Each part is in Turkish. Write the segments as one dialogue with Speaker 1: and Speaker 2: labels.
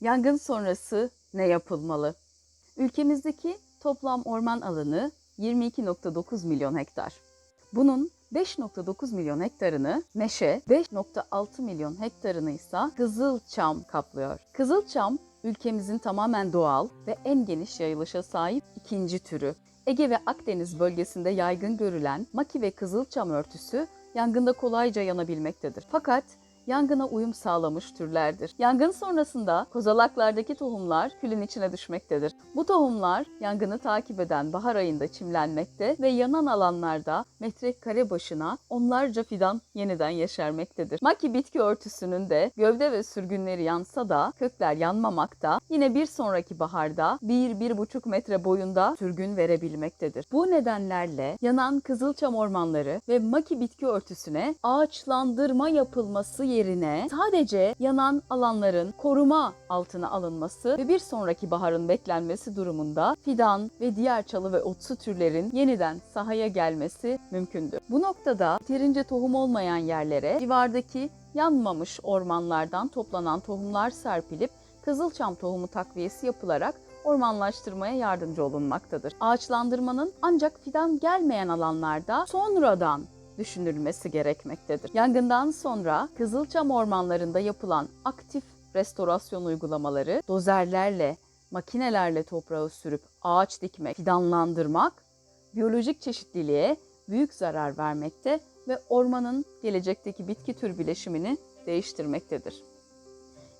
Speaker 1: Yangın sonrası ne yapılmalı? Ülkemizdeki toplam orman alanı 22.9 milyon hektar. Bunun 5.9 milyon hektarını meşe, 5.6 milyon hektarını ise kızılçam kaplıyor. Kızılçam ülkemizin tamamen doğal ve en geniş yayılışa sahip ikinci türü. Ege ve Akdeniz bölgesinde yaygın görülen maki ve kızılçam örtüsü yangında kolayca yanabilmektedir. Fakat yangına uyum sağlamış türlerdir. Yangın sonrasında kozalaklardaki tohumlar külün içine düşmektedir. Bu tohumlar yangını takip eden bahar ayında çimlenmekte ve yanan alanlarda metrekare başına onlarca fidan yeniden yeşermektedir. Maki bitki örtüsünün de gövde ve sürgünleri yansa da kökler yanmamakta. Yine bir sonraki baharda 1-1,5 metre boyunda sürgün verebilmektedir. Bu nedenlerle yanan kızılçam ormanları ve maki bitki örtüsüne ağaçlandırma yapılması yerine sadece yanan alanların koruma altına alınması ve bir sonraki baharın beklenmesi durumunda fidan ve diğer çalı ve otsu türlerin yeniden sahaya gelmesi mümkündür. Bu noktada yeterince tohum olmayan yerlere civardaki yanmamış ormanlardan toplanan tohumlar serpilip kızılçam tohumu takviyesi yapılarak ormanlaştırmaya yardımcı olunmaktadır. Ağaçlandırmanın ancak fidan gelmeyen alanlarda sonradan düşünülmesi gerekmektedir. Yangından sonra Kızılçam ormanlarında yapılan aktif restorasyon uygulamaları dozerlerle, makinelerle toprağı sürüp ağaç dikmek, fidanlandırmak biyolojik çeşitliliğe büyük zarar vermekte ve ormanın gelecekteki bitki tür bileşimini değiştirmektedir.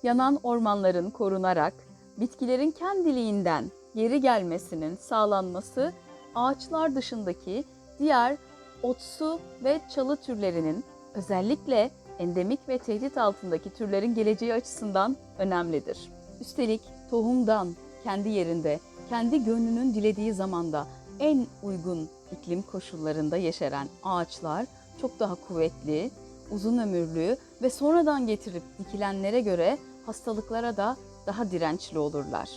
Speaker 1: Yanan ormanların korunarak bitkilerin kendiliğinden geri gelmesinin sağlanması ağaçlar dışındaki diğer otsu ve çalı türlerinin özellikle endemik ve tehdit altındaki türlerin geleceği açısından önemlidir. Üstelik tohumdan kendi yerinde, kendi gönlünün dilediği zamanda en uygun iklim koşullarında yeşeren ağaçlar çok daha kuvvetli, uzun ömürlü ve sonradan getirip dikilenlere göre hastalıklara da daha dirençli olurlar.